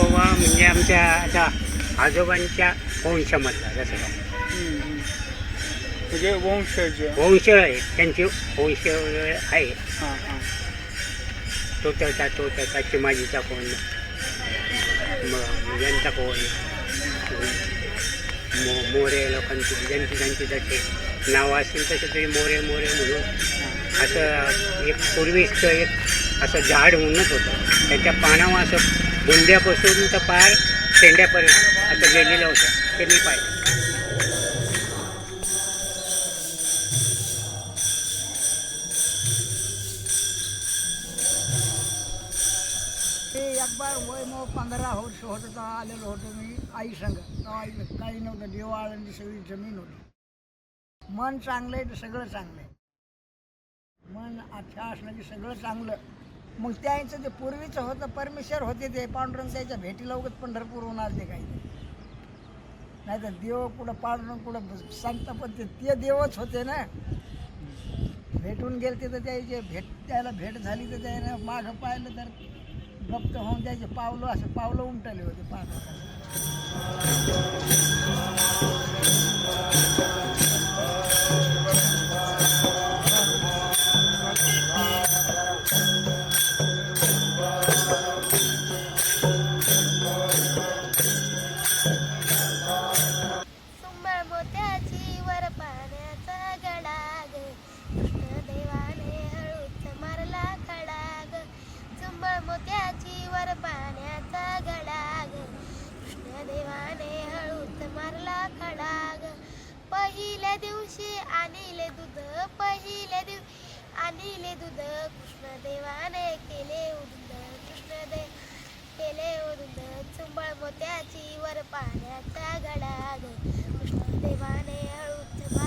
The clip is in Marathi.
तुकोबा म्हणजे आमच्या आता आजोबांच्या वंशामधला जसं. म्हणजे वंशज वंश आहे त्यांची वंश आहे. हां हां. तो त्याचा तो त्याचा चिमाजीचा कोण? मग यांचा कोण? मो मोरे लोकांची ज्यांची ज्यांची जसे नावं असतील तसे तरी मोरे मोरे म्हणून असं एक पूर्वीचं एक असं झाड म्हणत होतं. त्याच्या पानावर असं बुंद्यापासून तर पार शेंड्यापर्यंत. असं गेलेलं होतं ते मी पाहिलं. ते एक बार वय मग पंधरा वर्ष होतं तेव्हा आलेलो होतो मी आई संग. तेव्हा आई काही नव्हतं. देवाळांची सगळी जमीन होती. मन चांगलं आहे तर सगळं चांगलं आहे. मन अच्छा असलं की सगळं चांगलं. मग त्यांचं ते पूर्वीचं होतं परमेश्वर होते ते पांडुरंग त्याच्या भेटीला उगत पंढरपूरहून आले ते काही. नाही तर देव कुठं पांडुरंग कुठं सांगता पण ते ते देवच होते ना. भेटून गेले तर त्याचे भेट त्याला भेट झाली तर त्यानं मागं पाहिलं तर गप्त होऊन त्याचे पावलं असं पावलं उमटले होते पाहता. सुंबळ वर पाण्याचा गडाग. कृष्णदेवाने हळूच मारला खडाग. चुंबळ मोत्याची वर पाण्याचा गडाग. कृष्णदेवाने हळूच मारला खडाग. पहिल्या दिवशी आणले दूध पहिल्या दिवशी आणले दूध. कृष्णदेवाने केले उद्ध. कृष्णदेव केले चुंबळ मोत्याची वर पाण्याचा गडाग. कृष्ण देवाने हळूच